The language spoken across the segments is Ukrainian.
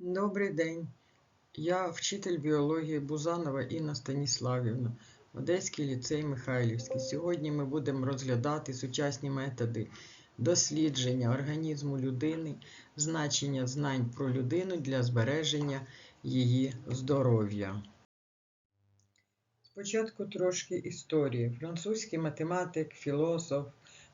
Добрий день. Я вчитель біології Бузанова Інна Станіславівна, Одеський ліцей Михайлівський. Сьогодні ми будемо розглядати сучасні методи дослідження організму людини, значення знань про людину для збереження її здоров'я. Спочатку трошки історії. Французький математик, філософ,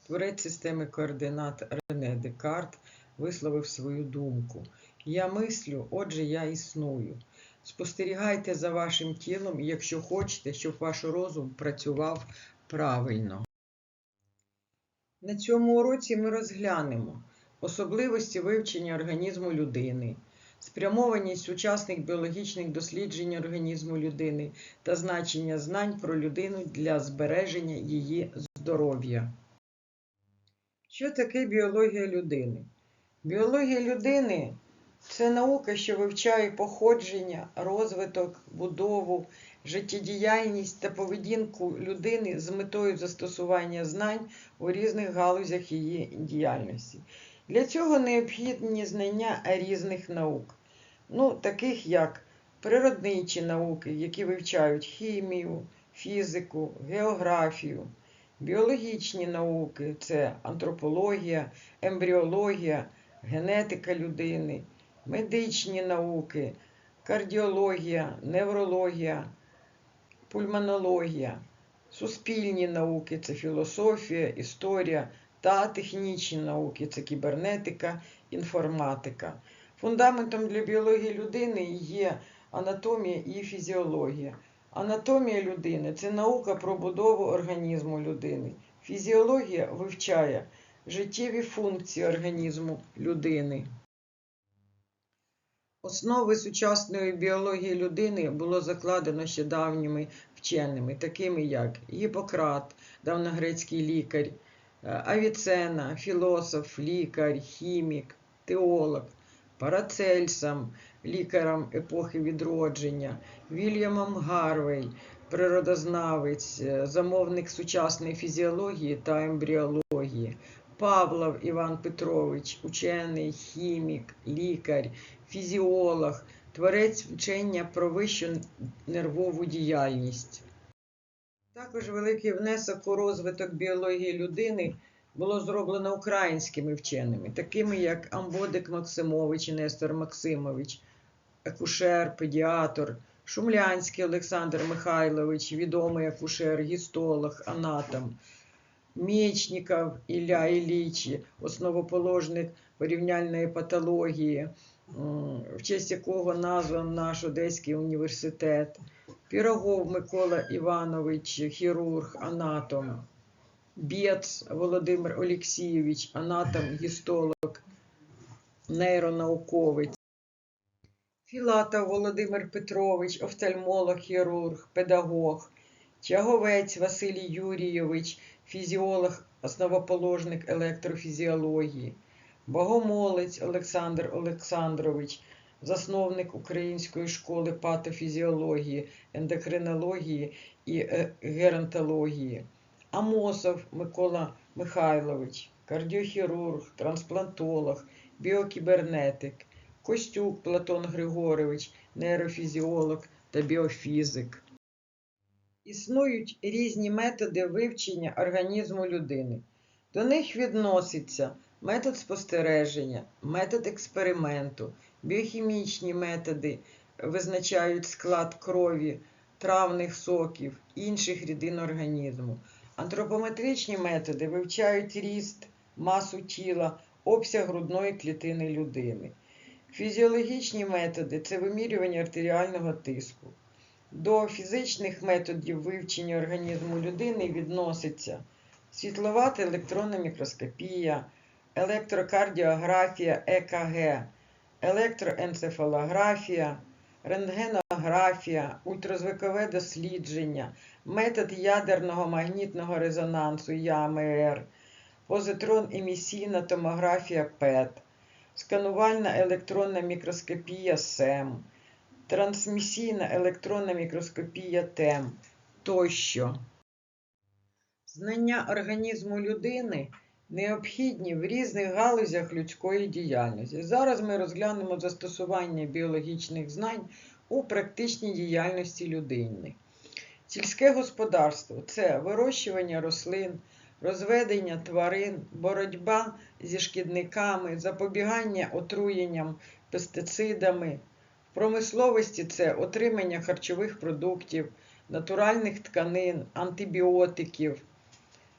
творець системи координат Рене Декарт висловив свою думку. Я мислю, отже, я існую. Спостерігайте за вашим тілом, якщо хочете, щоб ваш розум працював правильно. На цьому уроці ми розглянемо особливості вивчення організму людини, спрямованість сучасних біологічних досліджень організму людини та значення знань про людину для збереження її здоров'я. Що таке біологія людини? Біологія людини це наука, що вивчає походження, розвиток, будову, життєдіяльність та поведінку людини з метою застосування знань у різних галузях її діяльності. Для цього необхідні знання різних наук, ну, таких як природничі науки, які вивчають хімію, фізику, географію, біологічні науки це антропологія, ембріологія, генетика людини медичні науки, кардіологія, неврологія, пульмонологія, суспільні науки це філософія, історія та технічні науки це кібернетика, інформатика. Фундаментом для біології людини є анатомія і фізіологія. Анатомія людини це наука про будову організму людини. Фізіологія вивчає життєві функції організму людини. Основи сучасної біології людини було закладено ще давніми вченими, такими як Гіппократ, давногрецький лікар, Авіцена, філософ, лікар, хімік, теолог, Парацельсом, лікарем епохи відродження, Вільямом Гарвей, природознавець, замовник сучасної фізіології та ембріології, Павлов Іван Петрович, учений, хімік, лікар, фізіолог, творець вчення про вищу нервову діяльність. Також великий внесок у розвиток біології людини було зроблено українськими вченими, такими як Амбодик Максимович і Нестор Максимович, акушер, педіатр, Шумлянський Олександр Михайлович, відомий акушер, гістолог, анатом. Мечников Ілля Ілліч, основоположник порівняльної патології, в честь якого назван наш Одеський університет, Пірогов Микола Іванович, хірург, анатом, Бєц Володимир Олексійович, анатом, гістолог, нейронауковець, Філатов Володимир Петрович, офтальмолог, хірург, педагог, Тяговець Василій Юрійович, фізіолог, основоположник електрофізіології, Богомолець Олександр Олександрович, засновник Української школи патофізіології, ендокринології і е, геронтології, Амосов Микола Михайлович, кардіохірург, трансплантолог, біокібернетик, Костюк Платон Григорович, нейрофізіолог та біофізик. Існують різні методи вивчення організму людини. До них відноситься метод спостереження, метод експерименту, біохімічні методи визначають склад крові, травних соків, інших рідин організму. Антропометричні методи вивчають ріст, масу тіла, обсяг грудної клітини людини. Фізіологічні методи це вимірювання артеріального тиску. До фізичних методів вивчення організму людини відноситься світлова та електронна мікроскопія, електрокардіографія ЕКГ, електроенцефалографія, рентгенографія, ультразвукове дослідження, метод ядерного магнітного резонансу ЯМР, позитрон емісійна томографія ПЕТ, сканувальна електронна мікроскопія СЕМ трансмісійна електронна мікроскопія тем тощо. Знання організму людини необхідні в різних галузях людської діяльності. Зараз ми розглянемо застосування біологічних знань у практичній діяльності людини. Сільське господарство це вирощування рослин, розведення тварин, боротьба зі шкідниками, запобігання отруєнням пестицидами. В промисловості це отримання харчових продуктів, натуральних тканин, антибіотиків.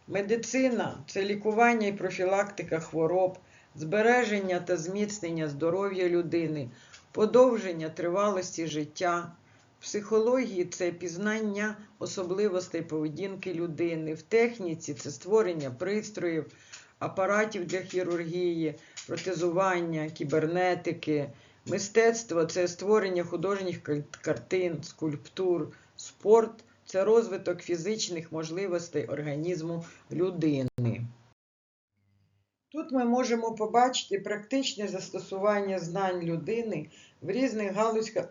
Медицина це лікування і профілактика хвороб, збереження та зміцнення здоров'я людини, подовження тривалості життя. В психології це пізнання особливостей поведінки людини. В техніці це створення пристроїв, апаратів для хірургії, протезування, кібернетики. Мистецтво це створення художніх картин, скульптур, спорт це розвиток фізичних можливостей організму людини. Тут ми можемо побачити практичне застосування знань людини в різних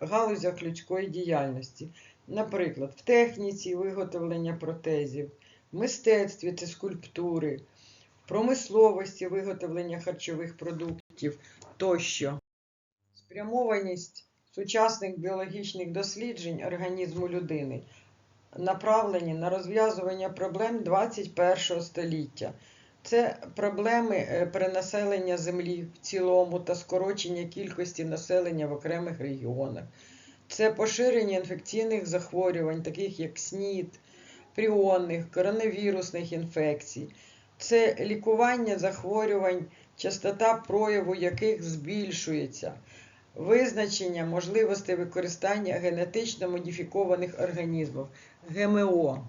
галузях людської діяльності. Наприклад, в техніці виготовлення протезів, в мистецтві це скульптури, в промисловості виготовлення харчових продуктів тощо. Спрямованість сучасних біологічних досліджень організму людини направлені на розв'язування проблем 21 століття. Це проблеми е, перенаселення землі в цілому та скорочення кількості населення в окремих регіонах. Це поширення інфекційних захворювань, таких як СНІД, пріонних, коронавірусних інфекцій. Це лікування захворювань, частота прояву яких збільшується, визначення можливостей використання генетично модифікованих організмів ГМО.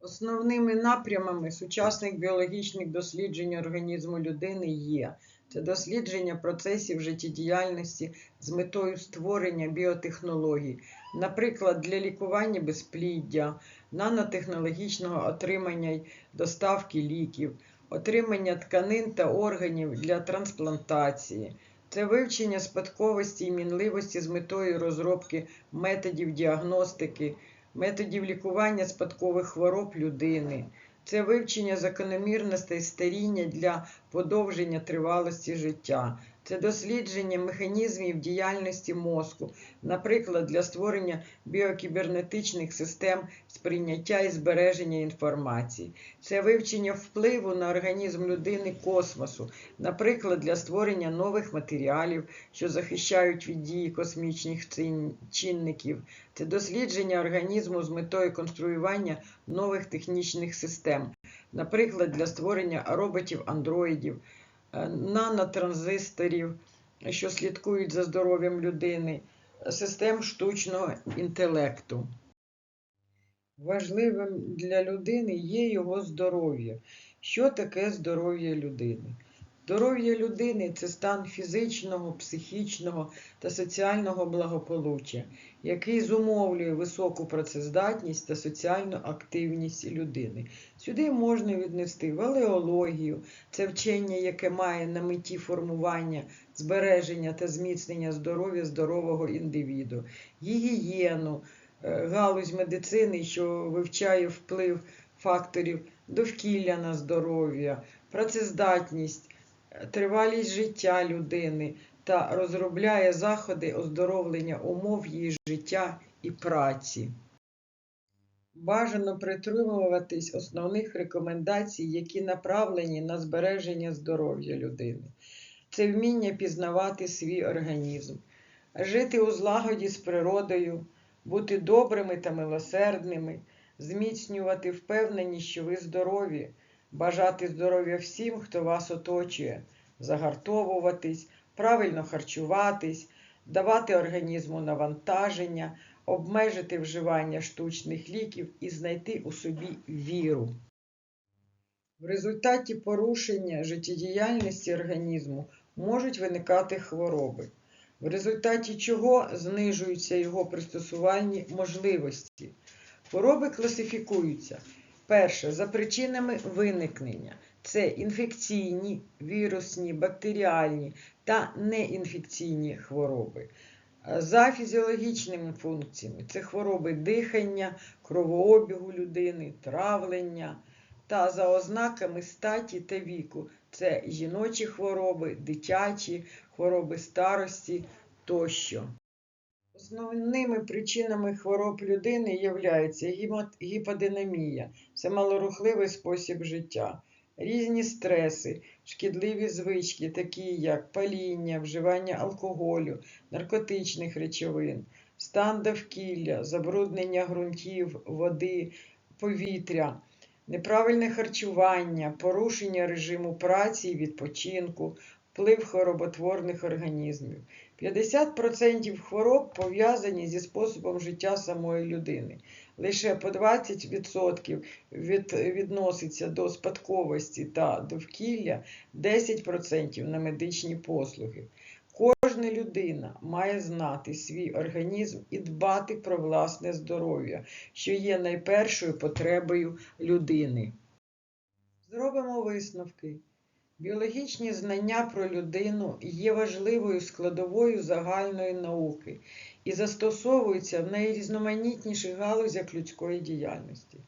Основними напрямами сучасних біологічних досліджень організму людини є це дослідження процесів життєдіяльності з метою створення біотехнологій, наприклад, для лікування безпліддя, нанотехнологічного отримання й доставки ліків, отримання тканин та органів для трансплантації. Це вивчення спадковості і мінливості з метою розробки методів діагностики, методів лікування спадкових хвороб людини. Це вивчення закономірностей старіння для подовження тривалості життя. Це дослідження механізмів діяльності мозку, наприклад, для створення біокібернетичних систем сприйняття і збереження інформації. Це вивчення впливу на організм людини космосу, наприклад, для створення нових матеріалів, що захищають від дії космічних чинників. Це дослідження організму з метою конструювання нових технічних систем, наприклад, для створення роботів-андроїдів, е, нанотранзисторів, що слідкують за здоров'ям людини, систем штучного інтелекту. Важливим для людини є його здоров'я. Що таке здоров'я людини? Здоров'я людини це стан фізичного, психічного та соціального благополуччя, який зумовлює високу працездатність та соціальну активність людини. Сюди можна віднести валеологію, це вчення, яке має на меті формування, збереження та зміцнення здоров'я здорового індивіду, гігієну, е, галузь медицини, що вивчає вплив факторів довкілля на здоров'я, працездатність, тривалість життя людини та розробляє заходи оздоровлення умов її життя і праці. Бажано притримуватись основних рекомендацій, які направлені на збереження здоров'я людини. Це вміння пізнавати свій організм, жити у злагоді з природою, бути добрими та милосердними, зміцнювати впевненість, що ви здорові, бажати здоров'я всім, хто вас оточує, загартовуватись, правильно харчуватись, давати організму навантаження, обмежити вживання штучних ліків і знайти у собі віру. В результаті порушення життєдіяльності організму можуть виникати хвороби, в результаті чого знижуються його пристосувальні можливості. Хвороби класифікуються. Перше, за причинами виникнення. Це інфекційні, вірусні, бактеріальні та неінфекційні хвороби. За фізіологічними функціями це хвороби дихання, кровообігу людини, травлення, та за ознаками статі та віку. Це жіночі хвороби, дитячі, хвороби старості тощо. Основними причинами хвороб людини являються гіподинамія, це малорухливий спосіб життя, різні стреси, шкідливі звички, такі як паління, вживання алкоголю, наркотичних речовин, стан довкілля, забруднення ґрунтів, води, повітря, неправильне харчування, порушення режиму праці і відпочинку, вплив хвороботворних організмів. 50% хвороб пов'язані зі способом життя самої людини. Лише по 20% від, відноситься до спадковості та довкілля, 10% на медичні послуги. Кожна людина має знати свій організм і дбати про власне здоров'я, що є найпершою потребою людини. Зробимо висновки. Біологічні знання про людину є важливою складовою загальної науки і застосовуються в найрізноманітніших галузях людської діяльності.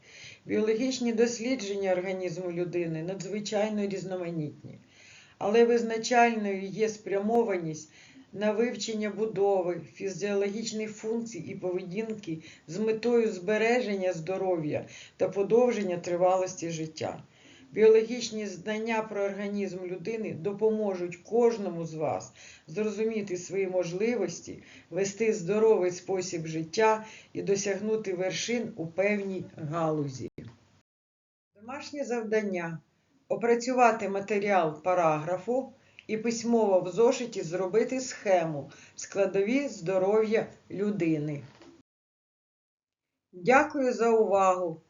Біологічні дослідження організму людини надзвичайно різноманітні, але визначальною є спрямованість на вивчення будови, фізіологічних функцій і поведінки з метою збереження здоров'я та подовження тривалості життя. Біологічні знання про організм людини допоможуть кожному з вас зрозуміти свої можливості, вести здоровий спосіб життя і досягнути вершин у певній галузі. Домашнє завдання опрацювати матеріал параграфу і письмово в зошиті зробити схему складові здоров'я людини. Дякую за увагу!